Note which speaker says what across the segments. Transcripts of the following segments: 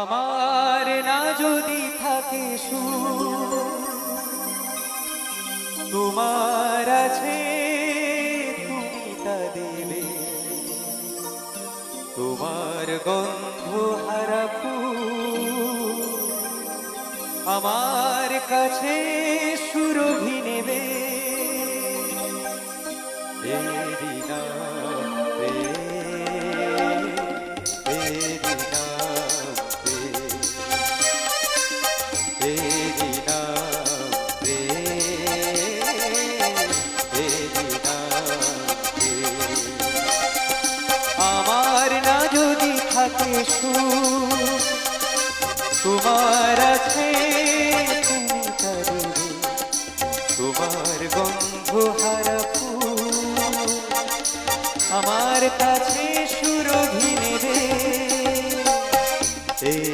Speaker 1: আমার না যদি থাকে তোমার আছে তুমি তা দেবে। তোমার গন্ধ হারা আমার কাছে সুরভি নেবে। এরি নাম যদি তোমার আছে তোমার গন্ধ হারা আমার কাছে সুরভিনী রে তেরি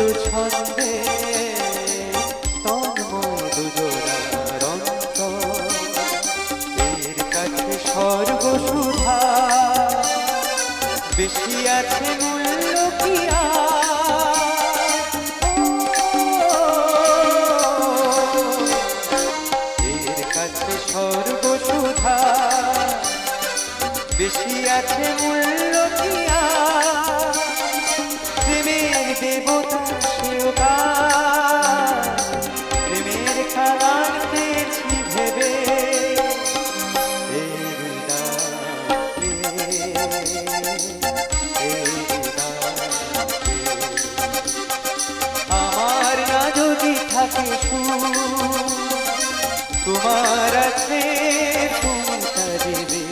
Speaker 1: বেশি আছে মূল্য কি আর? সুর তোমার আছে তুমি তা দেবে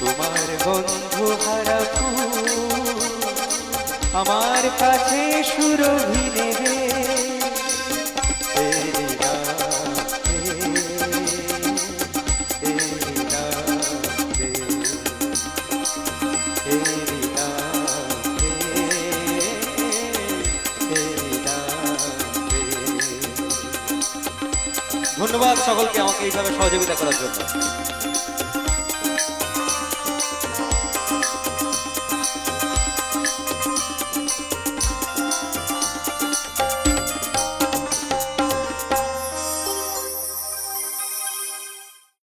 Speaker 1: তোমার গন্ধ হারা আমার কাছে সুরভি নেবে। ধন্যবাদ সকলকে আমাকে এইভাবে সহযোগিতা করার জন্য।